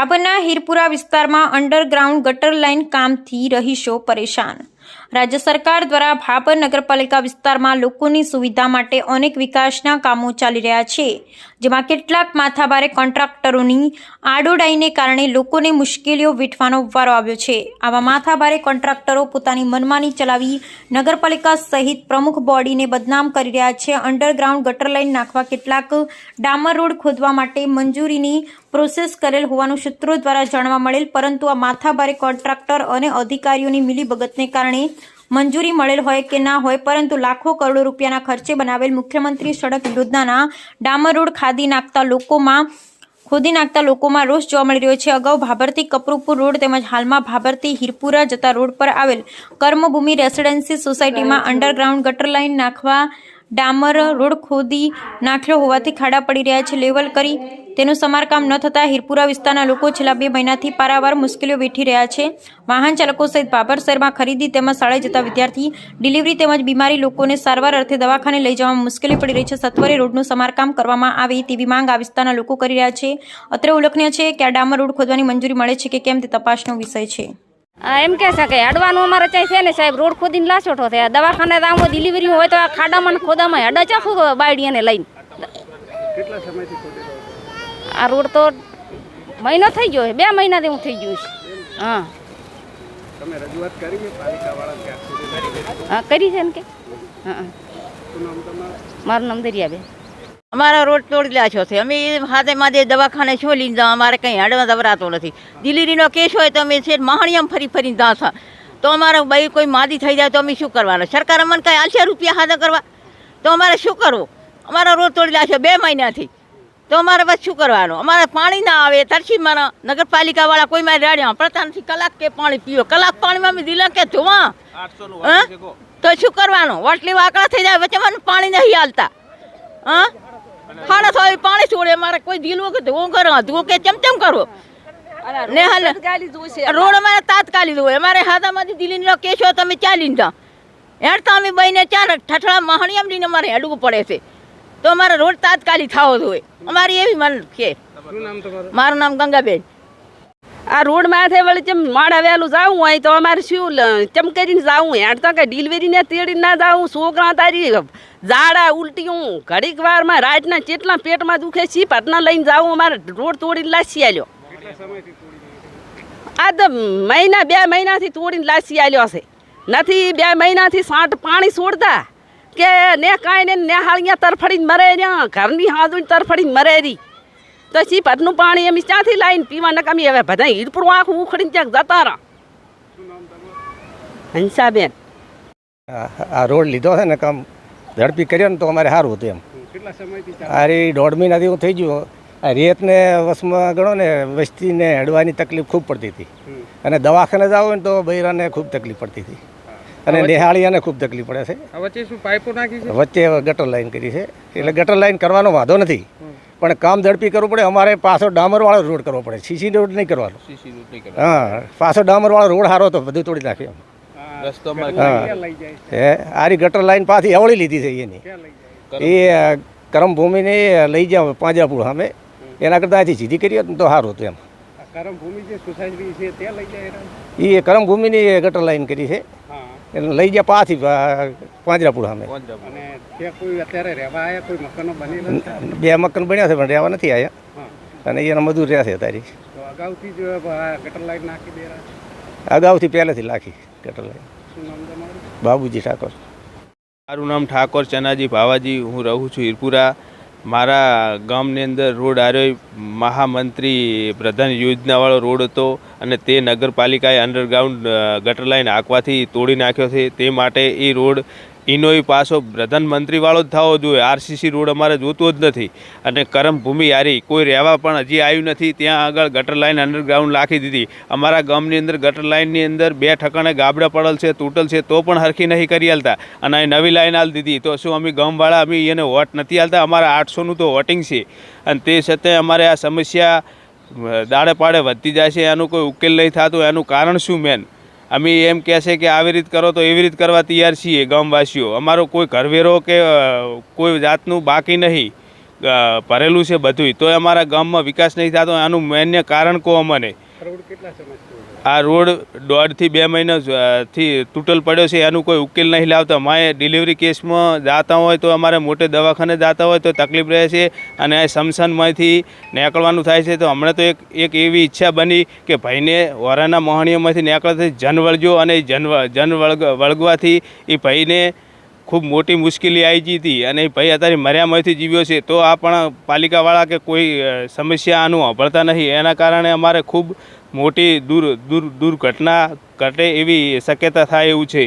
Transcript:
ભાભના હીરપુરા વિસ્તારમાં અંડરગ્રાઉન્ડ ગટર લાઇન કામથી રહીશો પરેશાન. રાજ્ય સરકાર દ્વારા ભાભર નગરપાલિકા વિસ્તારમાં લોકોની સુવિધા માટે અનેક વિકાસના કામો ચાલી રહ્યા છે, જેમાં કેટલાક માથાભારે કોન્ટ્રાક્ટરોની આડોડાઈને કારણે લોકોને મુશ્કેલીઓ વેઠવાનો વારો આવ્યો છે. આવા માથાભારે કોન્ટ્રાક્ટરો પોતાની મનમાની ચલાવી નગરપાલિકા સહિત પ્રમુખ બોડીને બદનામ કરી રહ્યા છે. અંડરગ્રાઉન્ડ ગટર લાઇન નાખવા કેટલાક ડામર રોડ ખોદવા માટે મંજૂરીની પ્રોસેસ કરેલ હોવાનું સૂત્રો દ્વારા જાણવા મળેલ, પરંતુ આ માથાભારે કોન્ટ્રાક્ટર અને અધિકારીઓની મિલીભગતને કારણે મંજૂરી મળેલ હોય કે ના હોય પરંતુ લાખો કરોડો રૂપિયાના ખર્ચે બનાવેલ મુખ્યમંત્રી સડક યોજનાના ડામર રોડ ખાદી નાખતા લોકોમાં ખોદી નાખતા લોકોમાં રોષ જોવા મળી રહ્યો છે. અગાઉ ભાભરથી કપરુપુર રોડ તેમજ હાલમાં ભાભરથી હિરપુરા જતા રોડ પર આવેલ કર્મભૂમિ રેસિડેન્સી સોસાયટીમાં અંડરગ્રાઉન્ડ ગટર લાઇન નાખવા ડામર, રોડ ખોદી નાખ્યો હોવાથી ખાડા પડી રહ્યા છે. લેવલ કરી તેનું સમારકામ ન થતાં હીરપુરા વિસ્તારના લોકો છેલ્લા બે મહિનાથી પારાવાર મુશ્કેલીઓ વેઠી રહ્યા છે. વાહન ચાલકો સહિત ભાભર શહેરમાં ખરીદી તેમજ શાળાએ જતા વિદ્યાર્થી, ડિલિવરી તેમજ બીમારી લોકોને સારવાર અર્થે દવાખાને લઈ જવામાં મુશ્કેલી પડી રહી છે. સત્વરે રોડનું સમારકામ કરવામાં આવે તેવી માંગ આ વિસ્તારના લોકો કરી રહ્યા છે. અત્રે ઉલ્લેખનીય છે કે આ ડામર રોડ ખોદવાની મંજૂરી મળે છે કે કેમ તે તપાસનો વિષય છે. એમ કે છે કે અડવાનું અમારે ચાઈ છે ને સાહેબ રોડ ખોદીને લાસોઠો થયા. દવાખાને આમ ડિલિવરી હોય તો આ ખાડામાં ને ખોદામાં હડા ચાખું બાયડીને લઈને. છો? આ રોડ તો મહિનો થઈ ગયો છે બે મહિનાથી હું થઈ ગયું છે. હા. છે છે હા કરી છે ને કે? હા શું નામ દરિયા મારું નામ દરિયાબેન. અમારા રોડ તોડી છો છે. અમે હાથે માથે દવાખાને શું લઈને જાઓ અમારે કંઈ હાડવા દવરાતો નથી. દિલીરીનો કેસ હોય તો અમે છે માહણીયામ ફરી ફરીને જાતા તો અમારે ભાઈ કોઈ માદી થઈ જાય તો અમે શું કરવાનું? સરકાર અમને કાંઈ આલશે રૂપિયા હાથે કરવા? તો અમારે શું કરવું? અમારા રોડ તોડી લાખ્યો બે મહિનાથી. તો અમારે બસ શું કરવાનું? અમારે પાણી ના આવે. તરસી મારા નગરપાલિકાવાળા કોઈ મારી રાડ્યા. પડતા નથી કલાક કે પાણી પીવો કલાક પાણીમાં અમે દિલા કે ધોવા. તો શું કરવાનું? વટલી વાકડા થઈ જાય વચ્ચે પાણી નહીં હાલતા. હા? ખાડા થાય પાણી છોડે મારે કોઈ દિલવું કે ધોવું કરો ધોવું કે ચમ ચમ કરો. ને હાલ રોડ અમારે તાત્કાલિક હોય અમારે હાથામાંથી દિલ્હીનો કેસ કેશો તમે ચાલી જાઓ. હેડતા અમે બહીને ચાર ઠઠડા મહાણિયામ લઈને અમારે હેડવું પડે છે. તો અમારે રોડ તાત્કાલિક થવો જોઈએ. અમારી એવી મન છે. મારું નામ ગંગાબેન. આ રોડ માથે વળી જેમ માડા વહેલું જવું હોય તો અમારે શું ચમ કરીને જવું હેડ તો કે ડિલિવરીને તેડીને ના જવું છોકરા તારી ઝાડા ઉલટીયું. ઘડીક વારમાં રાતના ચેટલા પેટમાં દુખે છે, પટના લઈને જવું અમારે રોડ તોડીને લાસી આલ્યો. આ તો મહિના, બે મહિનાથી તોડીને લાસી આલ્યો છે. નથી, બે મહિનાથી સાંઠ પાણી છોડતા કે ને કાંઈ ને નેહાળિયા તરફડીને મરે ઘરની હાજુ તરફડીને મરે રહી. તો સી પટનું પાણી એમ ક્યાંથી લાવીને પીવા નકામી હવે બધા હીરપુરું આખું ઉખડીને ક્યાંક જતા રહા. હંસાબેન. આ રોડ લીધો છે ને કામ ઝડપી કર્યો ને તો અમારે સારું હતું એમ. અરે સમયથી ચાલે? દોઢ મહિનાથી હું થઈ ગયું. આ રેતને વસમાં ગણો ને વસ્તીને હેડવાની તકલીફ ખૂબ પડતી હતી. અને દવાખાને જાવ ને તો બૈરાને ખૂબ તકલીફ પડતી હતી. અને નિહાળીયાને ખૂબ તકલીફ પડે છે. વચ્ચે શું પાઇપો નાખી છે? વચ્ચે ગટર લાઈન કરી છે. એટલે ગટર લાઈન કરવાનો વાંધો નથી. પણ કામ ઝડપી કરવું પડે. અમારે પાછો ડામરવાળો રોડ કરવો પડે. સીસી રોડ નહીં કરવાનો. હા પાછો ડામરવાળો રોડ સારો હતો બધું તોડી નાખ્યો હા. ક્યાં લઈ જાય છે? હે આરી ગટર લાઈન પાછી અવળી લીધી છે એની. ક્યાં લઈ જાય એ કરમભૂમિને લઈ જાવ પાંજાપુર સામે. એના કરતાં આથી સીધી કરી હોત ને તો સારું હતું એમ. કરમભૂમિ જે સોસાયટી છે ત્યાં લઈ જાય એ કરમભૂમિની ગટર લાઈન કરી છે. એટલે લઈ ગયા પાછી પાંજરાપુર સામે. બે મકાન બન્યા છે પણ રહેવા નથી આવ્યા અને એના મજૂર રહ્યા છે તારી અગાઉથી પહેલેથી લાખી ગટર લાઈન. બાબુજી ઠાકોર. મારું નામ ઠાકોર ચનાજી ભાવાજી હું રહું છું હીરપુરા મારા ગામની અંદર રોડ આર્યો મહામંત્રી પ્રધાન યોજનાવાળો રોડ હતો. અને તે નગરપાલિકાએ અંડરગ્રાઉન્ડ ગટર લાઈન આંકવાથી તોડી નાખ્યો છે. તે માટે એ રોડ ઇનોય પાસો પ્રધાનમંત્રીવાળો જ થવો જોઈએ. આરસીસી રોડ અમારે જોતો જ નથી. અને કરમભૂમિ હારી કોઈ રહેવા પણ હજી આવ્યું નથી. ત્યાં આગળ ગટર લાઇન અંડરગ્રાઉન્ડ રાખી દીધી. અમારા ગામની અંદર ગટર લાઇનની અંદર બે ઠકાણે ગાબડા પડેલ છે, તૂટલ છે, તો પણ હરખી નહીં કરી હાલતા. અને નવી લાઇન હાલ દીધી. તો શું અમે ગામવાળા અમે એને વોટ નથી હાલતા અમારા આઠસોનું તો વોટિંગ છે. અને તે છતાંય અમારે આ સમસ્યા દાડે પાડે વધતી જાય છે, એનું કોઈ ઉકેલ નહીં થતું, એનું કારણ શું મેન અમે એમ કહે છે કે આવી રીત કરો તો એવી રીત કરવા તૈયાર છીએ ગામવાસીઓ. અમારો કોઈ ઘરવેરો કે કોઈ જાતનું બાકી નહીં. ભરેલું છે બધુંય. તોય અમારા ગામમાં વિકાસ નહીં થતો આનું મેન કારણ કહો અમને. આ રોડ દોઢથી બે મહિના થી તૂટલ પડ્યો છે, એનું કોઈ ઉકેલ નહીં લાવતા. માએ ડિલિવરી કેસમાં જાતા હોય તો અમારે મોટે દવાખાને જાતા હોય તો તકલીફ રહે છે અને આ સમસાનમાંથી નીકળવાનું થાય છે. તો હમણાં તો એક એક એવી ઈચ્છા બની કે ભાઈને વરાના મોહણીઓમાંથી નીકળવાથી જન વળજો અને જન જન વળગ, વળગવાથી એ ભાઈને ખૂબ મોટી મુશ્કેલી આવી ગઈ હતી અને ભાઈ અત્યારે મર્યામાંથી જીવ્યો છે. તો આ પણ પાલિકાવાળા કે કોઈ સમસ્યા આનું સાંભળતા નહીં. એના કારણે અમારે ખૂબ મોટી દુર દુર દુર્ઘટના ઘટે એવી શક્યતા થાય એવું છે.